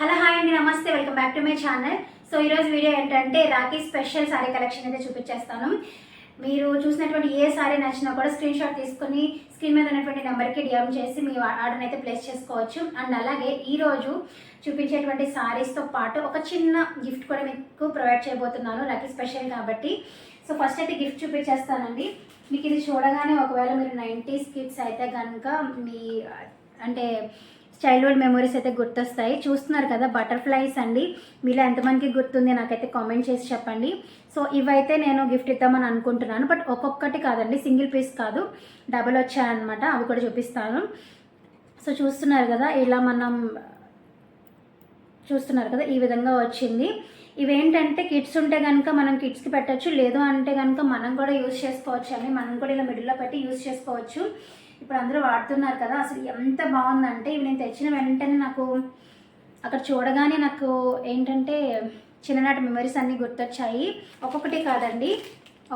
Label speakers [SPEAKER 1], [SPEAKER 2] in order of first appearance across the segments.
[SPEAKER 1] Hello hi అండి నమస్తే welcome back to my channel. So ఈరోజు వీడియో ఏంటంటే రాఖీ స్పెషల్ సారీ కలెక్షన్ అయితే చూపించేస్తాను. మీరు చూసినటువంటి ఏ సారీ నచ్చినా కూడా స్క్రీన్ షాట్ తీసుకొని స్క్రీన్ మీద ఉన్నటువంటి నెంబర్కి డిఎం చేసి మీ ఆర్డర్ని అయితే ప్లేస్ చేసుకోవచ్చు. అండ్ అలాగే ఈరోజు చూపించేటువంటి సారీస్తో పాటు ఒక చిన్న గిఫ్ట్ కూడా మీకు ప్రొవైడ్ చేయబోతున్నాను రాఖీ స్పెషల్ కాబట్టి. సో ఫస్ట్ అయితే గిఫ్ట్ చూపించేస్తానండి. మీకు ఇది చూడగానే ఒకవేళ మీరు నైంటీస్ స్కిట్స్ అయితే కనుక మీ అంటే చైల్డ్హుడ్ మెమరీస్ అయితే గుర్తొస్తాయి. చూస్తున్నారు కదా బటర్ఫ్లైస్ అండి. మీలో ఎంతమందికి గుర్తుంది నాకైతే కామెంట్ చేసి చెప్పండి. సో ఇవైతే నేను గిఫ్ట్ ఇద్దామని అనుకుంటున్నాను. బట్ ఒక్కొక్కటి కాదండి సింగిల్ పీస్ కాదు. డబల్ వచ్చాయన్నమాట. అవి కూడా చూపిస్తాను. సో చూస్తున్నారు కదా ఇలా మనం చూస్తున్నారు కదా ఈ విధంగా వచ్చింది. ఇవేంటంటే కిడ్స్ ఉంటే కనుక మనం కిడ్స్కి పెట్టచ్చు. లేదు అంటే కనుక మనం కూడా యూజ్ చేసుకోవచ్చు అని మనం కూడా ఇలా మిడిల్లో పెట్టి యూజ్ చేసుకోవచ్చు. ఇప్పుడు అందరూ వాడుతున్నారు కదా అసలు ఎంత బాగుందంటే ఇవి నేను తెచ్చిన వెంటనే నాకు అక్కడ చూడగానే నాకు ఏంటంటే చిన్ననాటి మెమరీస్ అన్నీ గుర్తొచ్చాయి. ఒక్కొక్కటి కాదండి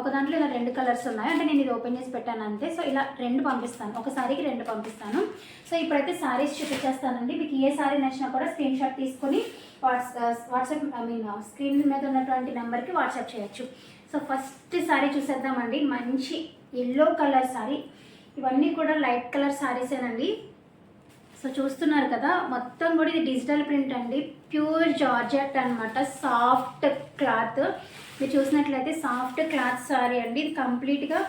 [SPEAKER 1] ఒక దాంట్లో ఇలా రెండు కలర్స్ ఉన్నాయి. అంటే నేను ఇది ఓపెన్ చేసి పెట్టాను అంతే. సో ఇలా రెండు పంపిస్తాను. ఒక సారీకి రెండు పంపిస్తాను. సో ఇప్పుడైతే సారీస్ చూపించేస్తానండి. మీకు ఏ సారీ నచ్చినా కూడా స్క్రీన్ షాట్ తీసుకొని what's WhatsApp I mean screen మీద ఉన్నటువంటి నెంబర్కి వాట్సాప్ చేయొచ్చు. సో ఫస్ట్ సారీ చూసేద్దామండి. మంచి ఎల్లో కలర్ సారీ. ఇవన్నీ కూడా లైట్ కలర్ సారీసేనండి సో చూస్తున్నారు కదా మొత్తం కూడా ఇది డిజిటల్ ప్రింట్ అండి. ప్యూర్ జార్జెట్ అనమాట సాఫ్ట్ క్లాత్. మీరు చూసినట్లయితే సాఫ్ట్ క్లాత్ సారీ అండి. ఇది కంప్లీట్గా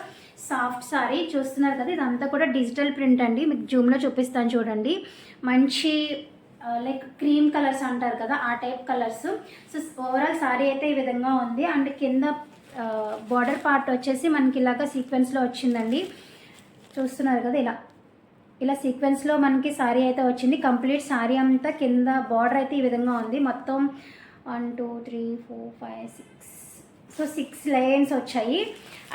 [SPEAKER 1] సాఫ్ట్ సారీ. చూస్తున్నారు కదా ఇదంతా కూడా డిజిటల్ ప్రింట్ అండి. మీకు జూమ్లో చూపిస్తాను చూడండి. మంచి లైక్ క్రీమ్ కలర్స్ అంటారు కదా ఆ type colours. So overall sari అయితే ఈ విధంగా ఉంది. అండ్ కింద బార్డర్ పార్ట్ వచ్చేసి మనకి ఇలాగ సీక్వెన్స్లో వచ్చిందండి. చూస్తున్నారు కదా ఇలా. ఇలా సీక్వెన్స్లో మనకి శారీ అయితే వచ్చింది. కంప్లీట్ శారీ అంతా కింద బార్డర్ అయితే ఈ విధంగా ఉంది. మొత్తం one two three four five six so six lines వచ్చాయి.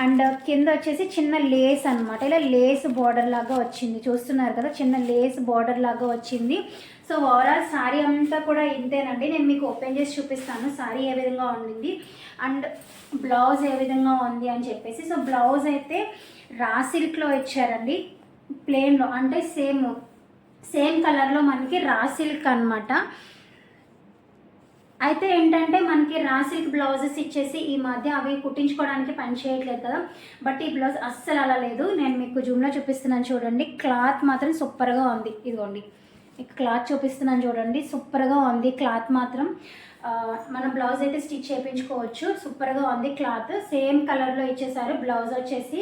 [SPEAKER 1] అండ్ కింద వచ్చేసి చిన్న లేస్ అనమాట ఇలా లేస్ బార్డర్ లాగా వచ్చింది. చూస్తున్నారు కదా చిన్న లేస్ బార్డర్ లాగా వచ్చింది. సో ఓవరాల్ శారీ అంతా కూడా ఇంతేనండి. నేను మీకు ఓపెన్ చేసి చూపిస్తాను. సారీ ఏ విధంగా ఉండింది అండ్ బ్లౌజ్ ఏ విధంగా ఉంది అని చెప్పేసి. సో బ్లౌజ్ అయితే రా సిల్క్లో ఇచ్చారండి. ప్లెయిన్లో అంటే సేమ్ సేమ్ కలర్లో మనకి రా సిల్క్ అనమాట అయితే ఏంటంటే మనకి రా సిల్క్ బ్లౌజెస్ ఇచ్చేసి ఈ మధ్య అవి కుట్టించుకోవడానికి పని చేయట్లేదు కదా. బట్ ఈ బ్లౌజ్ అస్సలు అలా లేదు. నేను మీకు జూమ్లో చూపిస్తున్నాను చూడండి. క్లాత్ మాత్రం సూపర్గా ఉంది. ఇదిగోండి. ఇక క్లాత్ చూపిస్తున్నాను చూడండి. సూపర్గా ఉంది క్లాత్ మాత్రం. మనం మన బ్లౌజ్ అయితే స్టిచ్ చేయించుకోవచ్చు. సూపర్గా ఉంది క్లాత్. సేమ్ కలర్లో ఇచ్చేసారు. బ్లౌజ్ వచ్చేసి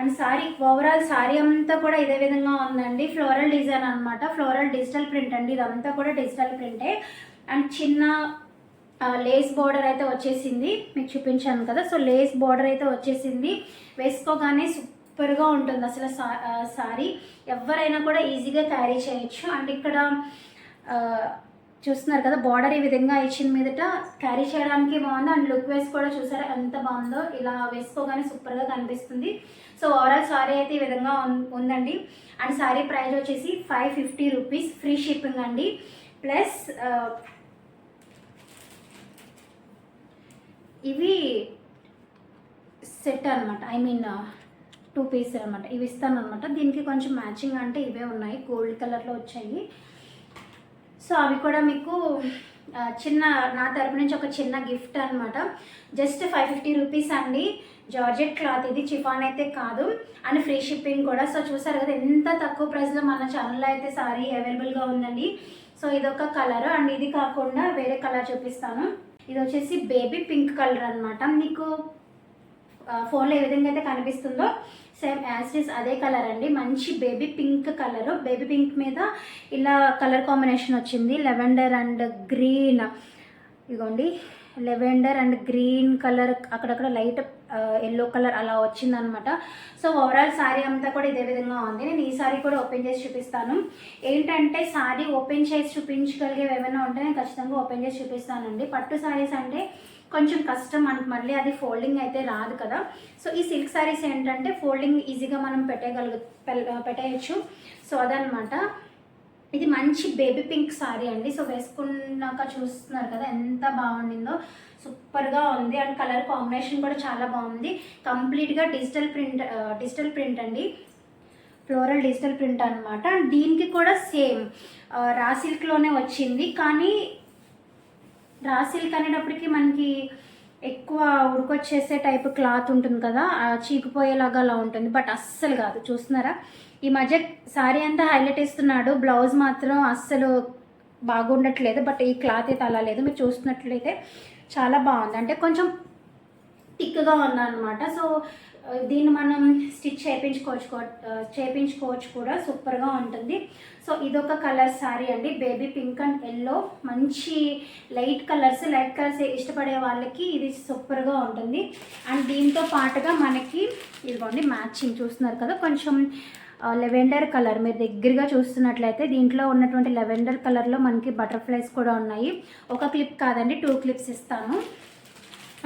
[SPEAKER 1] అండ్ సారీ ఓవరాల్ సారీ అంతా కూడా ఇదే విధంగా ఉందండి. ఫ్లోరల్ డిజైన్ అనమాట ఫ్లోరల్ డిజిటల్ ప్రింట్ అండి. ఇదంతా కూడా డిజిటల్ ప్రింటే. అండ్ చిన్న లేస్ బార్డర్ అయితే వచ్చేసింది. మీకు చూపించాను కదా. సో లేస్ బార్డర్ అయితే వచ్చేసింది. వేసుకోగానే సూపర్గా ఉంటుంది. అసలు సా సారీ ఎవరైనా కూడా ఈజీగా క్యారీ చేయొచ్చు. అండ్ ఇక్కడ చూస్తున్నారు కదా బార్డర్ ఈ విధంగా ఇచ్చిన మీదట క్యారీ చేయడానికి బాగుంది. అండ్ లుక్ వేసి కూడా చూసారా ఎంత బాగుందో. ఇలా వేసుకోగానే సూపర్గా కనిపిస్తుంది. సో ఓవరాల్ సారీ అయితే ఈ విధంగా ఉందండి. అండ్ సారీ ప్రైస్ వచ్చేసి five fifty rupees. Free shipping అండి. ప్లస్ ఇవి సెట్ అనమాట ఐ మీన్ టూ పీస్ అనమాట ఇవి ఇస్తాను అనమాట దీనికి కొంచెం మ్యాచింగ్ అంటే ఇవే ఉన్నాయి. గోల్డ్ కలర్లో వచ్చాయి. సో అవి కూడా మీకు చిన్న నా తరపు నుంచి ఒక చిన్న గిఫ్ట్ అనమాట జస్ట్ ఫైవ్ ఫిఫ్టీ రూపీస్ అండి. జార్జెట్ క్లాత్ ఇది. చిఫాన్ అయితే కాదు. అండ్ ఫ్రీ షిప్పింగ్ కూడా. సో చూసారు కదా ఎంత తక్కువ ప్రైస్లో మన ఛానల్లో అయితే సారీ అవైలబుల్గా ఉందండి. సో ఇదొక కలర్. అండ్ ఇది కాకుండా వేరే కలర్ చూపిస్తాను. ఇది వచ్చేసి బేబీ పింక్ కలర్ అనమాట మీకు ఫోన్లో ఏ విధంగా అయితే కనిపిస్తుందో సేమ్ యాజ్ అదే కలర్ అండి. మంచి baby pink colour baby pink మీద ఇలా కలర్ కాంబినేషన్ వచ్చింది. లెవెండర్ అండ్ గ్రీన్ ఇదిగోండి లెవెండర్ అండ్ గ్రీన్ కలర్ అక్కడక్కడ లైట్ ఎల్లో కలర్ అలా వచ్చిందనమాట. సో ఓవరాల్ శారీ అంతా కూడా ఇదే విధంగా ఉంది. నేను ఈ సారీ కూడా ఓపెన్ చేసి చూపిస్తాను. ఏంటంటే శారీ ఓపెన్ చేసి చూపించగలిగేవి ఏమైనా ఉంటే నేను ఖచ్చితంగా ఓపెన్ చేసి చూపిస్తానండి. పట్టు శారీస్ అంటే కొంచెం కష్టం మనకు మళ్ళీ అది ఫోల్డింగ్ అయితే రాదు కదా. సో ఈ సిల్క్ శారీస్ ఏంటంటే ఫోల్డింగ్ ఈజీగా మనం పెట్టగలుగు పెట్టేయచ్చు. సో అదనమాట ఇది మంచి బేబీ పింక్ సారీ అండి. సో వేసుకున్నాక చూస్తున్నారు కదా ఎంత బాగుండిందో. సూపర్గా ఉంది. అండ్ కలర్ కాంబినేషన్ కూడా చాలా బాగుంది. కంప్లీట్గా డిజిటల్ ప్రింట్ డిజిటల్ ప్రింట్ అండి. ఫ్లోరల్ డిజిటల్ ప్రింట్ అనమాట దీనికి కూడా సేమ్ రా సిల్క్లోనే వచ్చింది. కానీ రా సిల్క్ అనేటప్పటికి మనకి ఎక్కువ ఉడకొచ్చేసే టైప్ క్లాత్ ఉంటుంది కదా చీకిపోయేలాగా అలా ఉంటుంది. బట్ అస్సలు కాదు చూస్తున్నారా? ఈ మధ్య శారీ అంతా హైలైట్ ఇస్తున్నాడు బ్లౌజ్ మాత్రం అస్సలు బాగుండట్లేదు. బట్ ఈ క్లాత్ అయితే అలా లేదు. మీరు చూస్తున్నట్లయితే చాలా బాగుంది. అంటే కొంచెం థిక్గా ఉందన్నమాట. సో దీన్ని మనం స్టిచ్ చేయించుకోవచ్చు చేయించుకోవచ్చు కూడా సూపర్గా ఉంటుంది. సో ఇదొక కలర్ సారీ అండి. Baby pink and yellow. మంచి లైట్ కలర్స్ లైట్ కలర్స్ ఇష్టపడే వాళ్ళకి ఇది సూపర్గా ఉంటుంది. అండ్ దీంతో పాటుగా మనకి ఇదిగోండి మ్యాచింగ్ చూస్తున్నారు కదా కొంచెం లెవెండర్ కలర్. మీరు దగ్గరగా చూస్తున్నట్లయితే దీంట్లో ఉన్నటువంటి లెవెండర్ కలర్లో మనకి బటర్ఫ్లైస్ కూడా ఉన్నాయి. ఒక క్లిప్ కాదండి టూ క్లిప్స్ ఇస్తాను.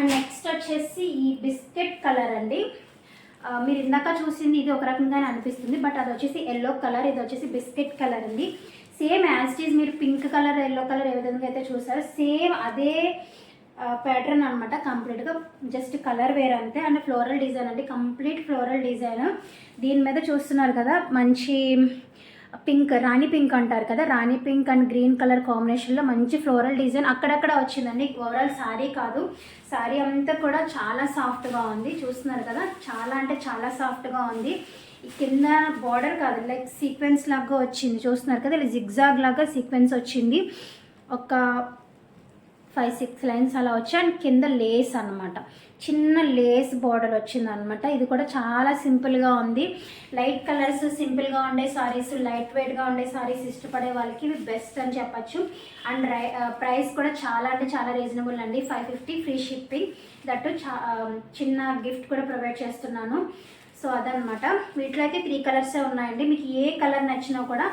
[SPEAKER 1] అండ్ నెక్స్ట్ వచ్చేసి ఈ బిస్కెట్ కలర్ అండి. మీరు ఇందాక చూసింది ఇది ఒక రకంగానే అనిపిస్తుంది బట్ అది వచ్చేసి ఎల్లో కలర్ ఇది వచ్చేసి బిస్కెట్ కలర్ అండి. సేమ్ యాజ్ ఈజ్ మీరు పింక్ కలర్ ఎల్లో కలర్ ఏ విధంగా అయితే చూసారో సేమ్ అదే ప్యాటర్న్ అనమాట కంప్లీట్గా జస్ట్ కలర్ వేర్ అంతే. అండ్ ఫ్లోరల్ డిజైన్ అండి కంప్లీట్ ఫ్లోరల్ డిజైన్. దీని మీద చూస్తున్నారు కదా మంచి పింక్ రాణి పింక్ అంటారు కదా rani pink and green colour కాంబినేషన్లో మంచి ఫ్లోరల్ డిజైన్ అక్కడక్కడ వచ్చిందండి. ఓవరాల్ శారీ కాదు. శారీ అంతా కూడా చాలా సాఫ్ట్గా ఉంది. చూస్తున్నారు కదా చాలా అంటే చాలా సాఫ్ట్గా ఉంది. కింద బార్డర్ కాదు లైక్ సీక్వెన్స్ లాగా వచ్చింది. చూస్తున్నారు కదా ఇలా జిగ్జాగ్ లాగా సీక్వెన్స్ వచ్చింది. ఒక ఫైవ్ సిక్స్ లైన్స్ అలా వచ్చి అండ్ కింద లేస్ అన్నమాట. చిన్న లేస్ బార్డర్ వచ్చింది అనమాట ఇది కూడా చాలా సింపుల్గా ఉంది. లైట్ కలర్స్ సింపుల్గా ఉండే సారీస్ లైట్ వెయిట్గా ఉండే సారీస్ ఇష్టపడే వాళ్ళకి ఇవి బెస్ట్ అని చెప్పచ్చు. అండ్ రై ప్రైస్ కూడా చాలా అంటే చాలా రీజనబుల్ అండి. Five fifty free shipping that చా చిన్న గిఫ్ట్ కూడా ప్రొవైడ్ చేస్తున్నాను. సో అదనమాట వీటిలో అయితే త్రీ కలర్సే ఉన్నాయండి. మీకు ఏ కలర్ నచ్చినా కూడా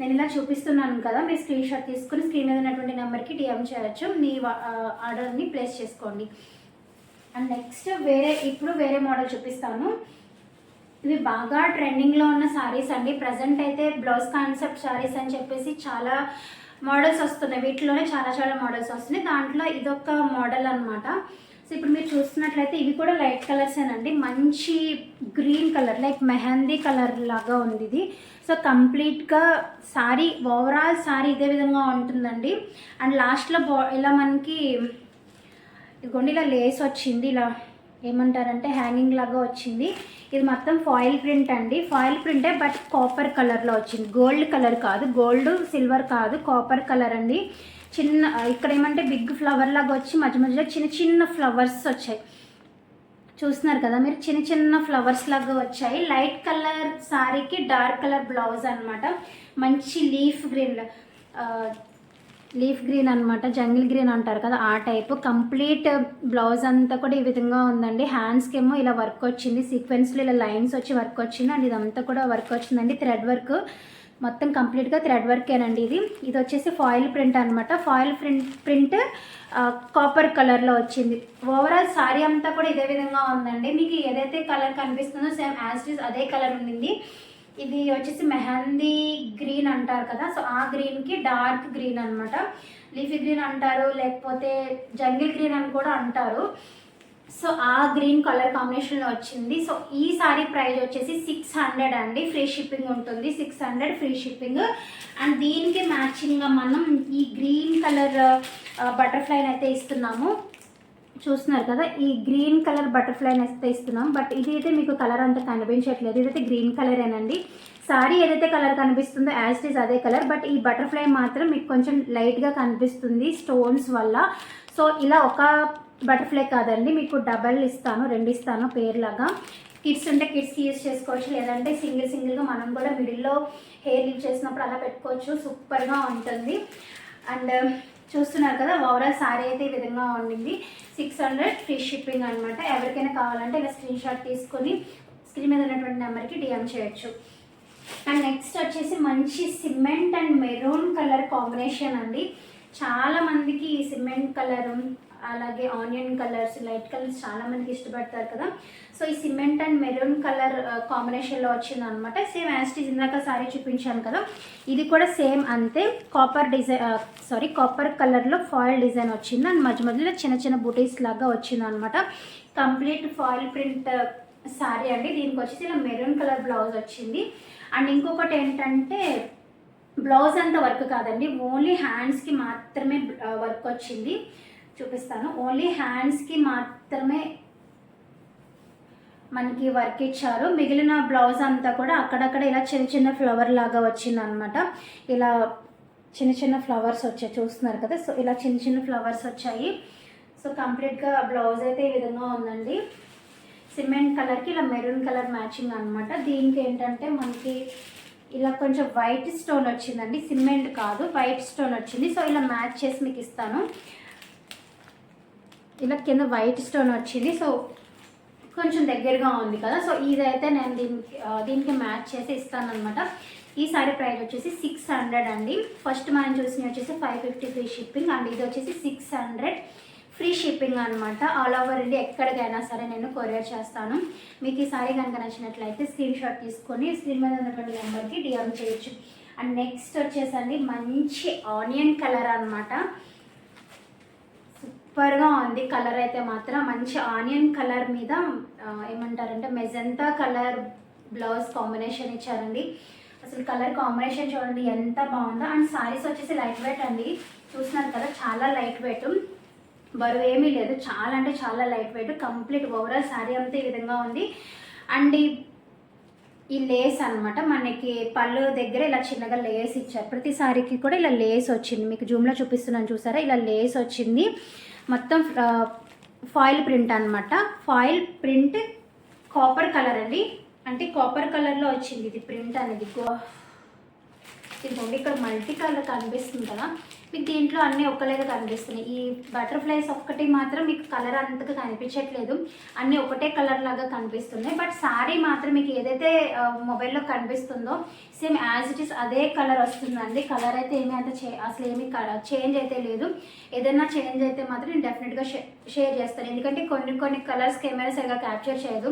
[SPEAKER 1] నేను ఇలా చూపిస్తున్నాను కదా మీరు స్క్రీన్ షాట్ తీసుకుని స్క్రీన్ మీద ఉన్నటువంటి నెంబర్కి డిఎం చేయొచ్చు. మీ ఆర్డర్ని ప్లేస్ చేసుకోండి. అండ్ నెక్స్ట్ వేరే ఇప్పుడు వేరే మోడల్ చూపిస్తాను. ఇవి బాగా ట్రెండింగ్లో ఉన్న శారీస్ అండి. ప్రజెంట్ అయితే బ్లౌజ్ కాన్సెప్ట్ శారీస్ అని చెప్పేసి చాలా మోడల్స్ వస్తున్నాయి. వీటిలోనే చాలా చాలా మోడల్స్ వస్తున్నాయి. దాంట్లో ఇదొక మోడల్ అనమాట సో ఇప్పుడు మీరు చూస్తున్నట్లయితే ఇవి కూడా లైట్ కలర్సేనండి మంచి green colour like mehndi colour లాగా ఉంది ఇది సో కంప్లీట్గా సారీ ఓవరాల్ సారీ ఇదే విధంగా ఉంటుందండి. అండ్ లాస్ట్లో బా ఇలా మనకి ఇదిగోండి ఇలా లేస్ వచ్చింది. ఇలా ఏమంటారంటే హ్యాంగింగ్ లాగా వచ్చింది. ఇది మొత్తం ఫాయిల్ ప్రింట్ అండి. ఫాయిల్ ప్రింటే బట్ కాపర్ కలర్లో వచ్చింది. గోల్డ్ కలర్ కాదు. గోల్డ్ సిల్వర్ కాదు. కాపర్ కలర్ అండి. చిన్న ఇక్కడ ఏమంటే బిగ్ ఫ్లవర్ లాగా వచ్చి మధ్య మధ్యలో చిన్న చిన్న ఫ్లవర్స్ వచ్చాయి. చూస్తున్నారు కదా మీరు? చిన్న చిన్న ఫ్లవర్స్ లాగా వచ్చాయి. లైట్ కలర్ సారీకి డార్క్ కలర్ బ్లౌజ్ అనమాట మంచి లీఫ్ గ్రీన్ లీఫ్ గ్రీన్ అన్నమాట. జంగిల్ గ్రీన్ అంటారు కదా ఆ టైప్. కంప్లీట్ బ్లౌజ్ అంతా కూడా ఈ విధంగా ఉందండి. హ్యాండ్స్కి ఏమో ఇలా వర్క్ వచ్చింది. సీక్వెన్స్లో ఇలా లైన్స్ వచ్చి వర్క్ వచ్చింది. అండ్ ఇదంతా కూడా వర్క్ వచ్చిందండి. థ్రెడ్ వర్క్ మొత్తం కంప్లీట్గా థ్రెడ్ వర్కేనండి ఇది. ఇది వచ్చేసి ఫాయిల్ ప్రింట్ అనమాట ఫాయిల్ ప్రింట్ ప్రింట్ కాపర్ కలర్లో వచ్చింది. ఓవరాల్ శారీ అంతా కూడా ఇదే విధంగా ఉందండి. మీకు ఏదైతే కలర్ కనిపిస్తుందో సేమ్ యాజ్ ఇస్ అదే కలర్ ఉండింది. ఇది వచ్చేసి మెహందీ గ్రీన్ అంటారు కదా. సో ఆ గ్రీన్కి డార్క్ గ్రీన్ అన్నమాట. లీఫీ గ్రీన్ అంటారు లేకపోతే జంగిల్ గ్రీన్ అని కూడా అంటారు. సో ఆ గ్రీన్ కలర్ కాంబినేషన్లో వచ్చింది. సో ఈ సారీ ప్రైస్ వచ్చేసి సిక్స్ హండ్రెడ్ అండి. ఫ్రీ షిప్పింగ్ ఉంటుంది. Six hundred free shipping. And దీనికి మ్యాచింగ్గా మనం ఈ గ్రీన్ కలర్ బటర్ఫ్లైని అయితే ఇస్తున్నాము. చూస్తున్నారు కదా ఈ గ్రీన్ కలర్ బటర్ఫ్లైని అయితే ఇస్తున్నాం బట్ ఇది అయితే మీకు కలర్ అంత కనిపించట్లేదు. ఇదైతే గ్రీన్ కలరేనండి సారీ ఏదైతే కలర్ కనిపిస్తుందో యాజ్ ఇట్ ఈస్ అదే కలర్. బట్ ఈ బటర్ఫ్లై మాత్రం మీకు కొంచెం లైట్గా కనిపిస్తుంది స్టోన్స్ వల్ల. సో ఇలా ఒక బటర్ఫ్లై కాదండి మీకు డబల్ ఇస్తాను రెండు ఇస్తాను పేర్లాగా. కిడ్స్ ఉంటే కిడ్స్కి యూజ్ చేసుకోవచ్చు లేదంటే సింగిల్ సింగిల్గా మనం కూడా మిడిల్లో హెయిర్ లీవ్ చేసినప్పుడు అలా పెట్టుకోవచ్చు సూపర్గా ఉంటుంది. అండ్ చూస్తున్నారు కదా ఓవరాల్ సారీ అయితే ఈ విధంగా ఉండింది. సిక్స్ హండ్రెడ్ ఫ్రీ షిప్పింగ్ అనమాట ఎవరికైనా కావాలంటే ఇలా స్క్రీన్ షాట్ తీసుకొని స్క్రీన్ మీద ఉన్నటువంటి నెంబర్కి డిఎం చేయొచ్చు. అండ్ నెక్స్ట్ వచ్చేసి మంచి cement and maroon colour combination అండి. చాలా మందికి ఈ సిమెంట్ కలర్ అలాగే ఆనియన్ కలర్స్ లైట్ కలర్స్ చాలా మందికి ఇష్టపడతారు కదా. సో ఈ సిమెంట్ అండ్ మెరూన్ కలర్ కాంబినేషన్లో వచ్చింది అనమాట సేమ్ యాస్టీజ్ ఇందాక సారీ చూపించాను కదా. ఇది కూడా సేమ్ అంతే. కాపర్ డిజైన్ సారీ కాపర్ కలర్లో ఫాయిల్ డిజైన్ వచ్చింది. అండ్ మధ్య మధ్యలో చిన్న చిన్న బుటీస్ లాగా వచ్చింది అనమాట కంప్లీట్ ఫాయిల్ ప్రింట్ సారీ అండి. దీనికి వచ్చేసి ఇలా మెరూన్ కలర్ బ్లౌజ్ వచ్చింది. అండ్ ఇంకొకటి ఏంటంటే బ్లౌజ్ అంత వర్క్ కాదండి. ఓన్లీ హ్యాండ్స్కి మాత్రమే వర్క్ వచ్చింది. చూపిస్తాను. ఓన్లీ హ్యాండ్స్కి మాత్రమే మనకి వర్క్ ఇచ్చారు. మిగిలిన బ్లౌజ్ అంతా కూడా అక్కడక్కడ ఇలా చిన్న చిన్న ఫ్లవర్ లాగా వచ్చింది అనమాట ఇలా చిన్న చిన్న ఫ్లవర్స్ వచ్చాయి. చూస్తున్నారు కదా? సో ఇలా చిన్న చిన్న ఫ్లవర్స్ వచ్చాయి. సో కంప్లీట్గా బ్లౌజ్ అయితే ఈ విధంగా ఉందండి. సిమెంట్ కలర్కి ఇలా మెరూన్ కలర్ మ్యాచింగ్ అనమాట దీనికి ఏంటంటే మనకి ఇలా కొంచెం వైట్ స్టోన్ వచ్చిందండి. సిమెంట్ కాదు వైట్ స్టోన్ వచ్చింది. సో ఇలా మ్యాచ్ చేసి మీకు ఇస్తాను. ఇలా కింద వైట్ స్టోన్ వచ్చింది. సో కొంచెం దగ్గరగా ఉంది కదా. సో ఇదైతే నేను దీనికి దీనికి మ్యాచ్ చేసి ఇస్తాను అనమాట ఈ సారీ ప్రైస్ వచ్చేసి సిక్స్ హండ్రెడ్ అండి. ఫస్ట్ మనం చూసినవి వచ్చేసి five fifty free shipping and ఇది వచ్చేసి సిక్స్ హండ్రెడ్ ఫ్రీ షిప్పింగ్ అనమాట ఆల్ ఓవర్ ఇండియా ఎక్కడికైనా సరే నేను కొరియర్ చేస్తాను. మీకు ఈ సారీ కనుక నచ్చినట్లయితే స్క్రీన్ షాట్ తీసుకొని స్క్రీన్ మీద ఉన్నటువంటి నెంబర్కి డిఎం చేయొచ్చు. అండ్ నెక్స్ట్ వచ్చేసండి మంచి ఆనియన్ కలర్ అనమాట సూపర్గా ఉంది కలర్ అయితే మాత్రం. మంచి ఆనియన్ కలర్ మీద ఏమంటారంటే మెజంతా కలర్ బ్లౌజ్ కాంబినేషన్ ఇచ్చారండి. అసలు కలర్ కాంబినేషన్ చూడండి ఎంత బాగుందో. అండ్ సారీస్ వచ్చేసి లైట్ వెయిట్ అండి. చూస్తున్నారు కదా చాలా లైట్ వెయిట్. బరువు ఏమీ లేదు. చాలా అంటే చాలా light weight. Complete overall sari అంతా ఈ విధంగా ఉంది. అండ్ ఈ లేస్ అనమాట మనకి పళ్ళు దగ్గర ఇలా చిన్నగా లేస్ ఇచ్చారు. ప్రతి శారీకి కూడా ఇలా లేస్ వచ్చింది. మీకు జూమ్లో చూపిస్తున్నాను చూసారా? ఇలా లేస్ వచ్చింది. మొత్తం ఫాయిల్ ప్రింట్ అన్నమాట. ఫాయిల్ ప్రింట్ కాపర్ కలర్ అండి. అంటే కాపర్ కలర్లో వచ్చింది ఇది ప్రింట్ అనేది. ఇదిగోండి ఇక్కడ మల్టీ కలర్ కనిపిస్తుంది కదా. మీకు దీంట్లో అన్నీ ఒక్కలేగా కనిపిస్తున్నాయి. ఈ బటర్ఫ్లైస్ ఒక్కటి మాత్రం మీకు కలర్ అంతగా కనిపించట్లేదు. అన్నీ ఒకటే కలర్ లాగా కనిపిస్తున్నాయి. బట్ శారీ మాత్రం మీకు ఏదైతే మొబైల్లో కనిపిస్తుందో సేమ్ యాజ్ ఇట్ ఇస్ అదే కలర్ వస్తుందండి. కలర్ అయితే ఏమీ అంత చే అసలు ఏమీ చేంజ్ అయితే లేదు. ఏదైనా చేంజ్ అయితే మాత్రం నేను డెఫినెట్గా షేర్ చేస్తాను. ఎందుకంటే కొన్ని కొన్ని కలర్స్ కెమెరా సరిగా క్యాప్చర్ చేయదు.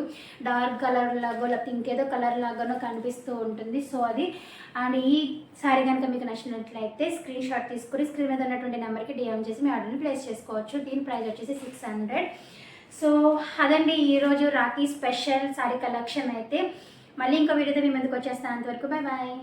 [SPEAKER 1] డార్క్ కలర్ లాగో లేకపోతే ఇంకేదో కలర్ లాగానో కనిపిస్తూ ఉంటుంది. సో అది అండ్ ఈ శారీ కనుక మీకు నచ్చినట్లయితే స్క్రీన్ షాట్ తీసుకుని స్క్రీన్ మీద ఉన్నటువంటి నెంబర్కి డిఎం చేసి మీ ఆర్డర్ని ప్లేస్ చేసుకోవచ్చు. దీని ప్రైస్ వచ్చేసి సిక్స్ హండ్రెడ్ సో అదండి ఈరోజు రాఖీ స్పెషల్ సారీ కలెక్షన్ అయితే. మళ్ళీ ఇంకో వీడియోతో మీ ముందుకు వచ్చేస్తాను అంతవరకు బాయ్ బాయ్